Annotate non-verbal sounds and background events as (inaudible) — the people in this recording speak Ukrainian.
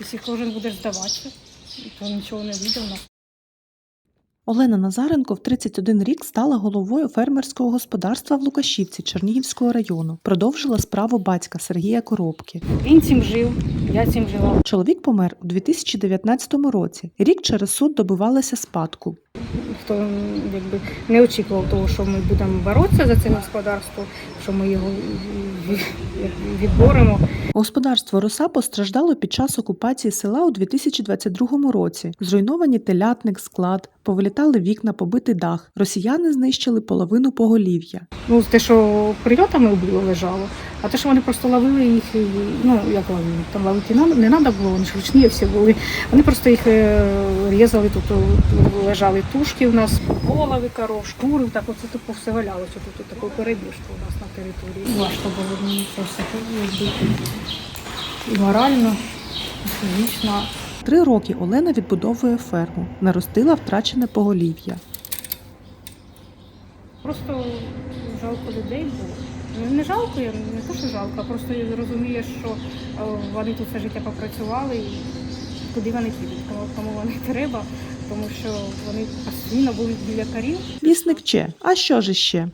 Якщо кожен буде здаватися, то нічого не вийде в нас. Олена Назаренко в 31 рік стала головою фермерського господарства в Лукашівці Чернігівського району. Продовжила справу батька Сергія Коробки. Він цим жив, я цим жила. Чоловік помер у 2019 році. Рік через суд добивалася спадку. Хто якби не очікував того, що ми будемо боротися за це господарство, що ми його від- від- відборемо. Господарство Роса постраждало під час окупації села у 2022 році. Зруйновані телятник, склад, повилітали вікна, побитий дах. Росіяни знищили половину поголів'я. Ну, те, що прильотами було лежало, а те, що вони просто ловили їх, ну як ловили, там ловити не, треба було, вони ж ручні всі були. Вони просто їх е, різали, тут лежали тушки у нас, голови коров, шкури, так оце тупо все валялося. Тут, таку перебіжку у нас на території. Важко було мені це все якби, і морально, і фізично. Три роки Олена відбудовує ферму, наростила втрачене поголів'я. Просто жалко людей було. Ну, Не жалко, я не то, що жалко, просто розумієш, що е, вони тут все життя попрацювали і куди вони підуть, кому, кому вони (laughs) треба, тому що вони постійно були біля карів. Вісник Че. А що ж іще?